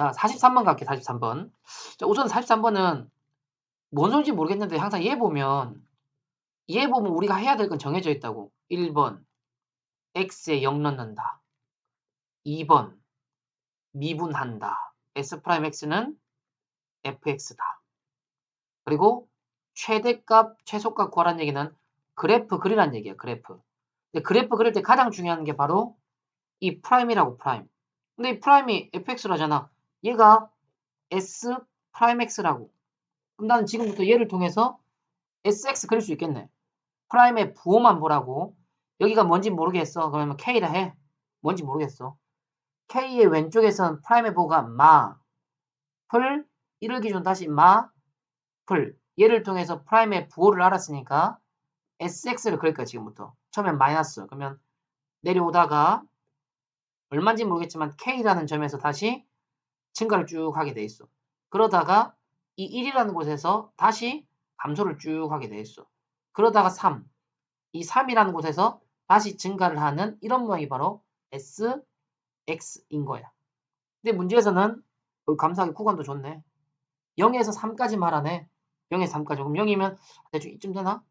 자, 43번 갈게, 43번. 자, 우선 43번은 뭔 소리인지 모르겠는데 항상 얘 보면 얘 보면 우리가 해야 될 건 정해져 있다고. 1번 x에 0 넣는다. 2번 미분한다. s'x는 fx다. 그리고 최대값, 최소값 구하라는 얘기는 그래프 그리라는 얘기야. 그래프. 근데 그래프 그릴 때 가장 중요한 게 바로 이 프라임이라고 프라임. 근데 이 프라임이 fx라잖아. 얘가 s 프라임 x라고. 그럼 나는 지금부터 얘를 통해서 sx 그릴 수 있겠네. 프라임의 부호만 보라고. 여기가 뭔지 모르겠어. 그러면 k라 해. 뭔지 모르겠어. k의 왼쪽에서는 프라임의 부호가 마, 풀, 이를 기준 다시 마, 풀. 얘를 통해서 프라임의 부호를 알았으니까 sx를 그릴 거야 지금부터. 처음엔 마이너스. 그러면 내려오다가 얼마인지 모르겠지만 k라는 점에서 다시 증가를 쭉 하게 돼 있어. 그러다가 이 1이라는 곳에서 다시 감소를 쭉 하게 돼 있어. 그러다가 3. 이 3이라는 곳에서 다시 증가를 하는 이런 모양이 바로 SX인 거야. 근데 문제에서는 어, 감사하게 구간도 좋네. 0에서 3까지 말하네. 0에서 3까지. 그럼 0이면 대충 이쯤 되나?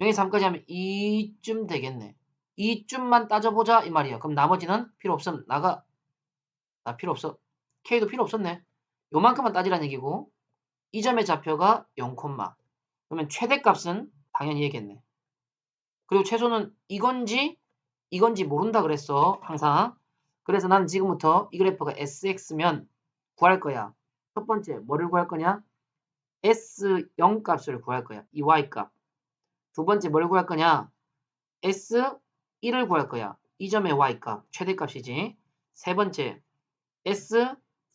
0에서 3까지 하면 이쯤 되겠네. 이쯤만 따져보자 이 말이야. 그럼 나머지는 필요 없음. 나가. 나 필요 없어. K도 필요 없었네. 요만큼만 따지라는 얘기고 이 점의 좌표가 0, 그러면 최대값은 당연히 얘기했네. 그리고 최소는 이건지 이건지 모른다 그랬어. 항상. 그래서 나는 지금부터 이 그래프가 SX면 구할 거야. 첫 번째 뭐를 구할 거냐? S0 값을 구할 거야. 이 Y 값. 두 번째 뭘 구할 거냐? S1을 구할 거야. 이 점의 Y 값. 최대값이지. 세 번째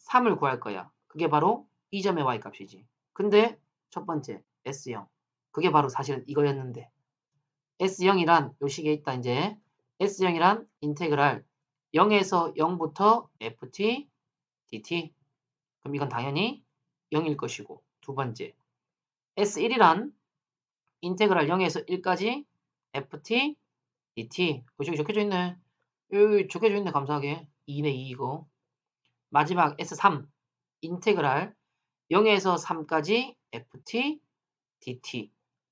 S3을 구할 거야. 그게 바로 이 점의 Y 값이지. 근데 첫 번째 S0. 그게 바로 사실은 이거였는데. S0이란 요 식에 있다 이제. S0이란 인테그랄 0에서 0부터 ft dt 그럼 이건 당연히 0일 것이고 두 번째. S1이란 인테그랄 0에서 1까지 ft dt 어, 저기 적혀져 있네. 여기 적혀져 있네 감사하게. 2네 2 이거 마지막 S3 인테그랄 0에서 3까지 ft dt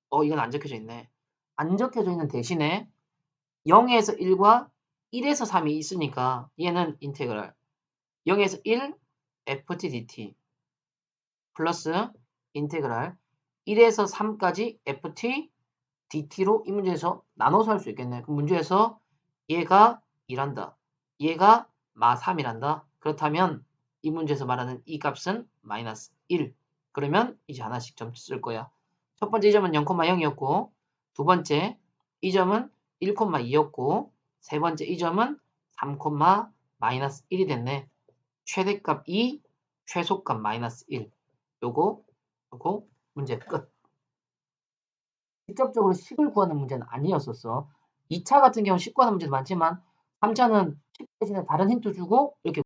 어 이건 안 적혀져 있네 안 적혀져 있는 대신에 0에서 1과 1에서 3이 있으니까 얘는 인테그랄 0에서 1 ft dt 플러스 인테그랄 1에서 3까지 ft dt로 이 문제에서 나눠서 할 수 있겠네. 그 문제에서 얘가 1한다. 얘가 마 3이란다. 그렇다면 이 문제에서 말하는 이 값은 마이너스 1. 그러면 이제 하나씩 점쓸 거야. 첫 번째 이 점은 0,0이었고 두 번째 이 점은 1,2였고 세 번째 이 점은 3, 마이너스 1이 됐네. 최대값 2, 최소값 마이너스 1. 요거, 요거 문제 끝. 직접적으로 식을 구하는 문제는 아니었었어. 2차 같은 경우는 식 구하는 문제도 많지만 3차는 식 대신에 다른 힌트 주고 이렇게